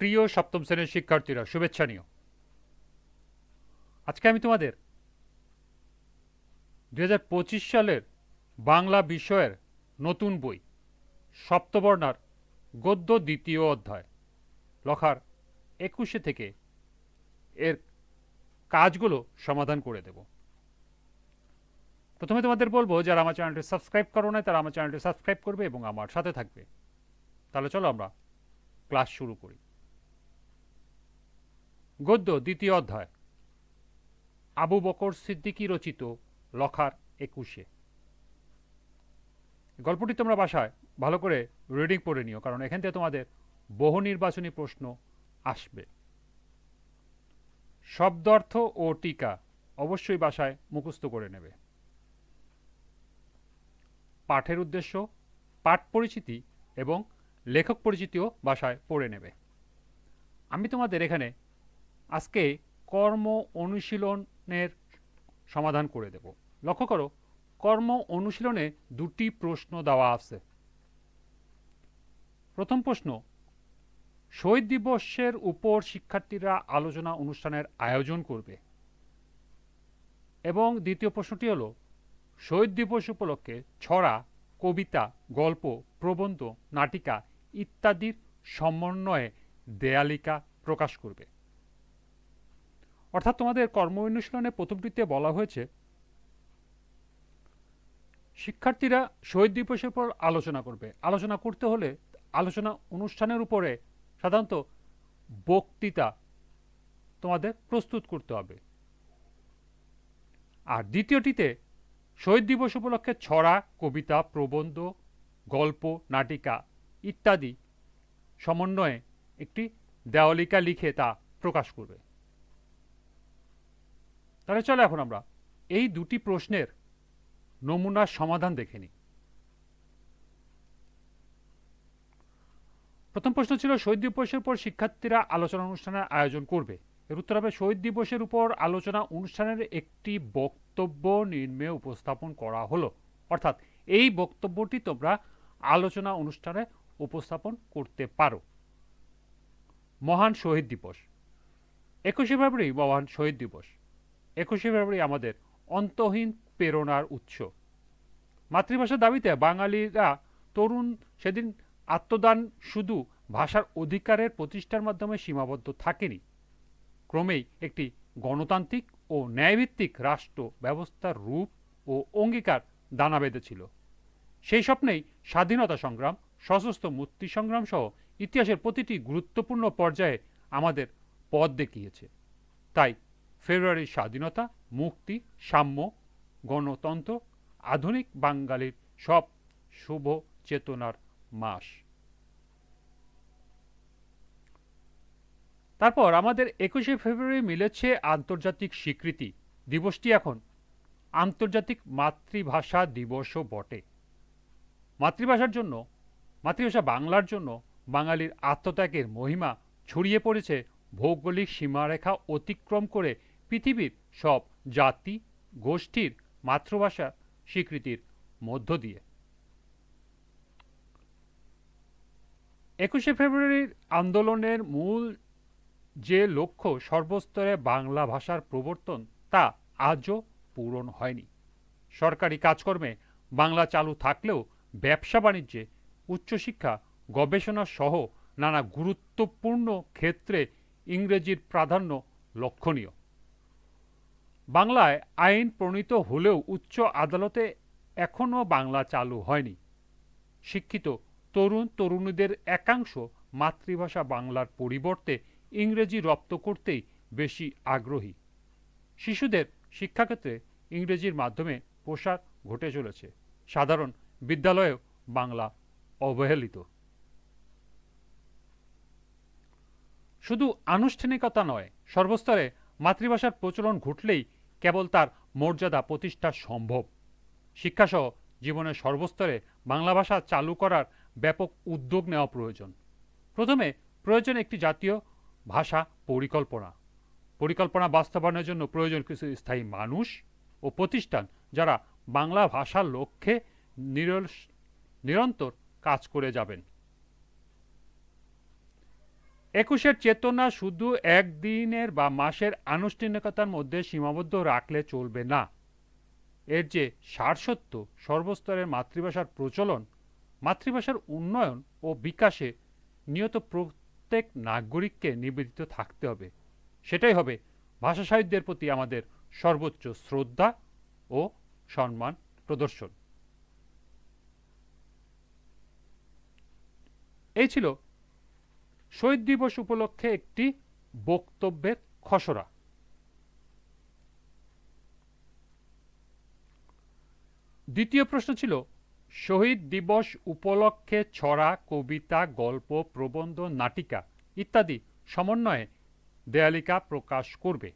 প্রিয় সপ্তম শ্রেণির শিক্ষার্থীরা, শুভেচ্ছা নিও। আজকে আমি তোমাদের দু হাজার পঁচিশ সালের বাংলা বিষয়ের নতুন বই, সপ্তবর্ণার গদ্য দ্বিতীয় অধ্যায় লখার একুশে থেকে এর কাজগুলো সমাধান করে দেব। প্রথমে তোমাদের বলব, যারা আমার চ্যানেলটি সাবস্ক্রাইব করো না তারা আমার চ্যানেলটি সাবস্ক্রাইব করবে এবং আমার সাথে থাকবে। তাহলে চলো আমরা ক্লাস শুরু করি। গদ্য, দ্বিতীয় অধ্যায়। আবু বকর সিদ্দিকী রচিত, লখার একুশে। গল্পটি তোমরা বাসায় ভালো করে রিডিং পড়ে নিও, কারণ এখান থেকে তোমাদের বহু নির্বাচনী প্রশ্ন আসবে। শব্দার্থ ও টিকা অবশ্যই বাসায় মুখস্থ করে নেবে। পাঠের উদ্দেশ্য, পাঠ পরিচিতি এবং লেখক পরিচিতিও বাসায় পড়ে নেবে। আমি তোমাদের এখানে আজকে কর্ম অনুশীলনের সমাধান করে দেব। লক্ষ্য করো, কর্ম অনুশীলনে দুটি প্রশ্ন দেওয়া আছে। প্রথম প্রশ্ন, শহীদ দিবসের উপর শিক্ষার্থীরা আলোচনা অনুষ্ঠানের আয়োজন করবে। এবং দ্বিতীয় প্রশ্নটি হলো, শহীদ দিবস উপলক্ষে ছড়া, কবিতা, গল্প, প্রবন্ধ, নাটিকা ইত্যাদির সমন্বয়ে দেয়ালিকা প্রকাশ করবে। অর্থাৎ তোমাদের কর্ম অনুশীলনে প্রথমটিতে বলা হয়েছে, শিক্ষার্থীরা শহীদ দিবসের পর আলোচনা করবে। আলোচনা করতে হলে আলোচনা অনুষ্ঠানের উপরে সাধারণত বক্তৃতা তোমাদের প্রস্তুত করতে হবে। আর দ্বিতীয়টিতে, শহীদ দিবস উপলক্ষে ছড়া, কবিতা, প্রবন্ধ, গল্প, নাটিকা ইত্যাদি সমন্বয়ে একটি দেওয়ালিকা লিখে তা প্রকাশ করবে। তাহলে চলো এখন আমরা। এই দুটি প্রশ্নের নমুনার সমাধান দেখে নিই। প্রথম প্রশ্ন ছিল, শহীদ দিবসের পর শিক্ষার্থীরা আলোচনা অনুষ্ঠানের আয়োজন করবে। এর উত্তর হবে, শহীদ দিবসের উপর আলোচনা অনুষ্ঠানের একটি বক্তব্য নির্মে উপস্থাপন করা হলো। অর্থাৎ, এই বক্তব্যটি তোমরা আলোচনা অনুষ্ঠানে উপস্থাপন করতে পারো। মহান শহীদ দিবস। একুশে ফেব্রুয়ারি, মহান শহীদ দিবস। একুশে ফেব্রুয়ারি আমাদের অন্তহীন প্রেরণার উৎস। মাতৃভাষার দাবিতে বাঙালিরা তরুণ সেদিন আত্মদান শুধু ভাষার অধিকারের প্রতিষ্ঠার মাধ্যমে সীমাবদ্ধ থাকেনি। ক্রমেই একটি গণতান্ত্রিক ও ন্যায়ভিত্তিক রাষ্ট্র ব্যবস্থার রূপ ও অঙ্গীকার দানা বেঁধেছিল। সেই স্বপ্নেই স্বাধীনতা সংগ্রাম, সশস্ত্র মুক্তি সংগ্রাম সহ ইতিহাসের প্রতিটি গুরুত্বপূর্ণ পর্যায়ে আমাদের পথ দেখিয়েছে। তাই ফেব্রুয়ারির স্বাধীনতা, মুক্তি, সাম্য, গণতন্ত্র, আধুনিক বাঙালির সব শুভ চেতনার মাস। তারপর আমাদের একুশে ফেব্রুয়ারি মিলেছে আন্তর্জাতিক স্বীকৃতি দিবসটি এখন। আন্তর্জাতিক মাতৃভাষা দিবসও বটে। মাতৃভাষার জন্য, মাতৃভাষা বাংলার জন্য বাঙালির আত্মত্যাগের মহিমা ছড়িয়ে পড়েছে ভৌগোলিক সীমারেখা অতিক্রম করে পৃথিবীর সব জাতি, গোষ্ঠীর মাতৃভাষা স্বীকৃতির মধ্য দিয়ে। একুশে ফেব্রুয়ারির আন্দোলনের মূল যে লক্ষ্য সর্বস্তরে বাংলা ভাষার প্রবর্তন, তা আজও পূরণ হয়নি। সরকারি কাজকর্মে বাংলা চালু থাকলেও ব্যবসা বাণিজ্যে উচ্চশিক্ষা, গবেষণা সহ নানা গুরুত্বপূর্ণ ক্ষেত্রে ইংরেজির প্রাধান্য লক্ষণীয়। বাংলায় আইন প্রণীত হলেও উচ্চ আদালতে এখনও বাংলা চালু হয়নি। শিক্ষিত তরুণ তরুণীদের একাংশ মাতৃভাষা বাংলার পরিবর্তে ইংরেজি রপ্ত করতেই বেশি আগ্রহী। শিশুদের শিক্ষাক্ষেত্রে ইংরেজির মাধ্যমে প্রসার ঘটে চলেছে। সাধারণ বিদ্যালয়েও বাংলা অবহেলিত। শুধু আনুষ্ঠানিকতা নয়, সর্বস্তরে মাতৃভাষার প্রচলন ঘটলেই কেবল তার মর্যাদা প্রতিষ্ঠা সম্ভব। শিক্ষাসহ জীবনের সর্বস্তরে বাংলা ভাষা চালু করার ব্যাপক উদ্যোগ নেওয়া প্রয়োজন। প্রথমে প্রয়োজন একটি জাতীয় ভাষা পরিকল্পনা। পরিকল্পনা বাস্তবায়নের জন্য প্রয়োজন কিছু স্থায়ী মানুষ ও প্রতিষ্ঠান যারা বাংলা ভাষার লক্ষ্যে নিরন্তর কাজ করে যাবেন। একুশের চেতনা শুধু একদিনের বা মাসের আনুষ্ঠানিকতার মধ্যে সীমাবদ্ধ রাখলে চলবে না। এর যে সারসত্য সর্বস্তরের মাতৃভাষার প্রচলন, মাতৃভাষার উন্নয়ন ও বিকাশে নিয়ত প্রত্যেক নাগরিককে নিবেদিত থাকতে হবে। সেটাই হবে ভাষা সাহিত্যের প্রতি আমাদের সর্বোচ্চ শ্রদ্ধা ও সম্মান প্রদর্শন। এই ছিল শহীদ দিবস উপলক্ষে একটি বক্তব্যের খসড়া। দ্বিতীয় প্রশ্ন ছিল, শহীদ দিবস উপলক্ষে ছড়া, কবিতা, গল্প, প্রবন্ধ, নাটিকা ইত্যাদি সমন্বয়ে দেয়ালিকা প্রকাশ করবে।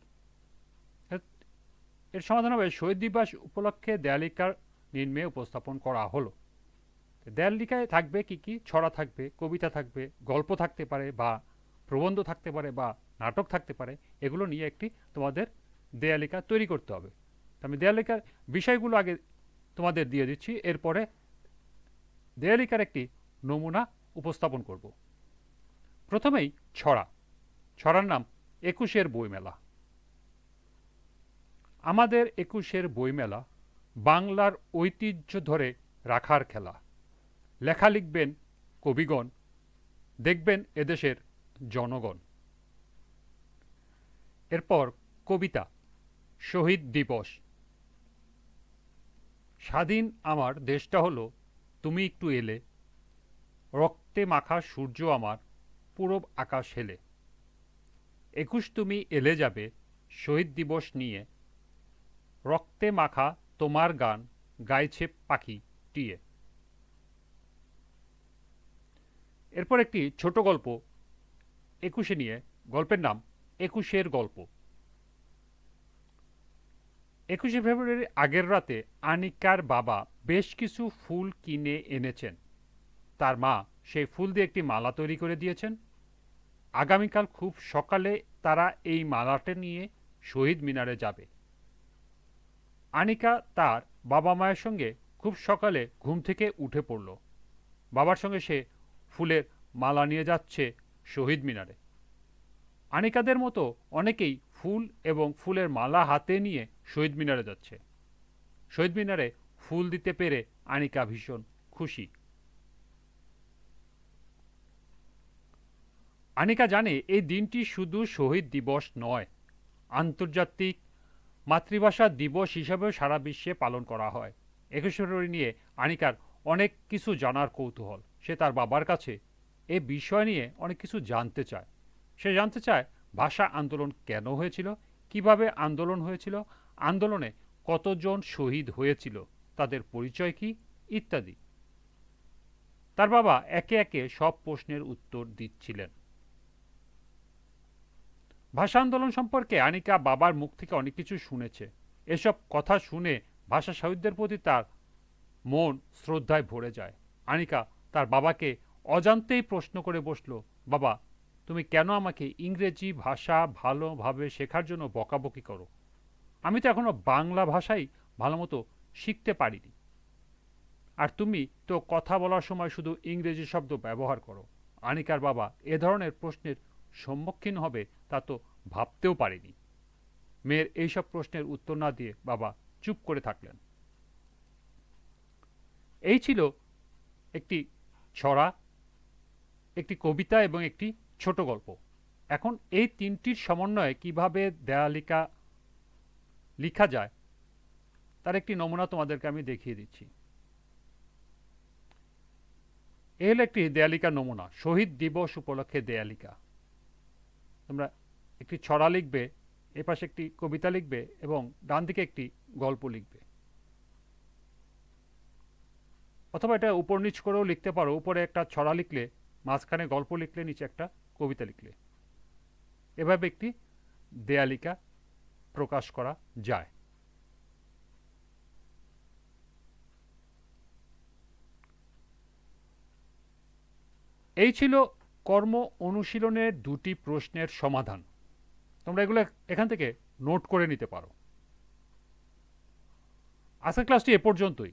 এর- সমাধান হবে, শহীদ দিবস উপলক্ষে দেয়ালিকার নিম্নে উপস্থাপন করা হলো। দেয়ালিকায় থাকবে কি কি? ছড়া থাকবে, কবিতা থাকবে, গল্প থাকতে পারে বা প্রবন্ধ থাকতে পারে বা নাটক থাকতে পারে, এগুলো নিয়ে একটি তোমাদের দেয়ালিকা তৈরি করতে হবে। আমি দেয়ালিকার বিষয়গুলো আগে তোমাদের দিয়ে দিচ্ছি, এরপরে দেয়ালিকার একটি নমুনা উপস্থাপন করব। প্রথমেই ছড়া। ছড়ার নাম একুশের বইমেলা। আমাদের একুশের বইমেলা বাংলার ঐতিহ্য ধরে রাখার খেলা। লেখা লিখবেন কবিগণ, দেখবেন এদেশের জনগণ। এরপর কবিতা, শহীদ দিবস। স্বাধীন আমার দেশটা হলো, তুমি একটু এলে। রক্তে মাখা সূর্য আমার, পূরব আকাশ হেলে। একুশ তুমি এলে যাবে শহীদ দিবস নিয়ে। রক্তে মাখা তোমার গান, গাইছে পাখি টিয়ে। এরপর একটি ছোট গল্প, একুশে নিয়ে, গল্পের নাম একুশের গল্প। একুশে ফেব্রুয়ারির আগের রাতে আনিকার বাবা বেশ কিছু ফুল কিনে এনেছেন। তার মা সেই ফুল দিয়ে একটি মালা তৈরি করে দিয়েছেন। আগামীকাল খুব সকালে তারা এই মালাটা নিয়ে শহীদ মিনারে যাবে। আনিকা তার বাবা মায়ের সঙ্গে খুব সকালে ঘুম থেকে উঠে পড়ল। বাবার সঙ্গে সে ফুলের মালা নিয়ে যাচ্ছে শহীদ মিনারে। আনিকাদের মতো অনেকেই ফুল এবং ফুলের মালা হাতে নিয়ে শহীদ মিনারে যাচ্ছে। শহীদ মিনারে ফুল দিতে পেরে আনিকা ভীষণ খুশি। আনিকা জানে এই দিনটি শুধু শহীদ দিবস নয়, আন্তর্জাতিক মাতৃভাষা দিবস হিসাবেও সারা বিশ্বে পালন করা হয়। একুশে ফেব্রুয়ারি নিয়ে আনিকার অনেক কিছু জানার কৌতূহল। সে তার বাবার কাছে এ বিষয় নিয়ে অনেক কিছু জানতে চায়। সে জানতে চায়, ভাষা আন্দোলন কেন হয়েছিল? কীভাবে আন্দোলন হয়েছিল? আন্দোলনে কতজন শহীদ হয়েছিল? তাদের পরিচয় কি? ইত্যাদি। তার বাবা একে একে সব প্রশ্নের উত্তর দিচ্ছিলেন। ভাষা আন্দোলন সম্পর্কে আনিকা বাবার মুখ থেকে অনেক কিছু শুনেছে। এসব কথা শুনে ভাষা সাহিত্যের প্রতি তার মন শ্রদ্ধায় ভরে যায়। আনিকা তার বাবাকে অজান্তেই প্রশ্ন করে বসল, বাবা, তুমি কেন আমাকে ইংরেজি ভাষা ভালোভাবে শেখার জন্য বকাবকি করো? আমি তো এখনও বাংলা ভাষাই ভালো মতো শিখতে পারিনি। আর তুমি তো কথা বলার সময় শুধু ইংরেজি শব্দ ব্যবহার করো। আনিকার বাবা এ ধরনের প্রশ্নের সম্মুখীন হবে তা তো ভাবতেও পারেনি। মেয়ের এইসব প্রশ্নের উত্তর না দিয়ে বাবা চুপ করে থাকলেন। এই ছিল একটি ছড়া, একটি কবিতা এবং একটি ছোট গল্প। এখন এই তিনটির সমন্বয়ে কীভাবে দেয়ালিকা লিখা যায়, তার একটি নমুনা তোমাদেরকে আমি দেখিয়ে দিচ্ছি। এ হলো একটি দেয়ালিকা নমুনা, শহীদ দিবস উপলক্ষে দেয়ালিকা। তোমরা একটি ছড়া লিখবে, এপাশে একটি কবিতা লিখবে এবং ডান দিকে একটি গল্প লিখবে। অথবা এটা উপর নিচ করেও লিখতে পারো। উপরে একটা ছড়া লিখলে, মাঝখানে গল্প লিখলে, নিচে একটা কবিতা লিখলে। এভাবে একটি দেয়ালিকা প্রকাশ করা যায়। এই ছিল কর্ম অনুশীলনের দুটি প্রশ্নের সমাধান। তোমরা এগুলো এখান থেকে নোট করে নিতে পারো। আজকের ক্লাসটি এ পর্যন্তই।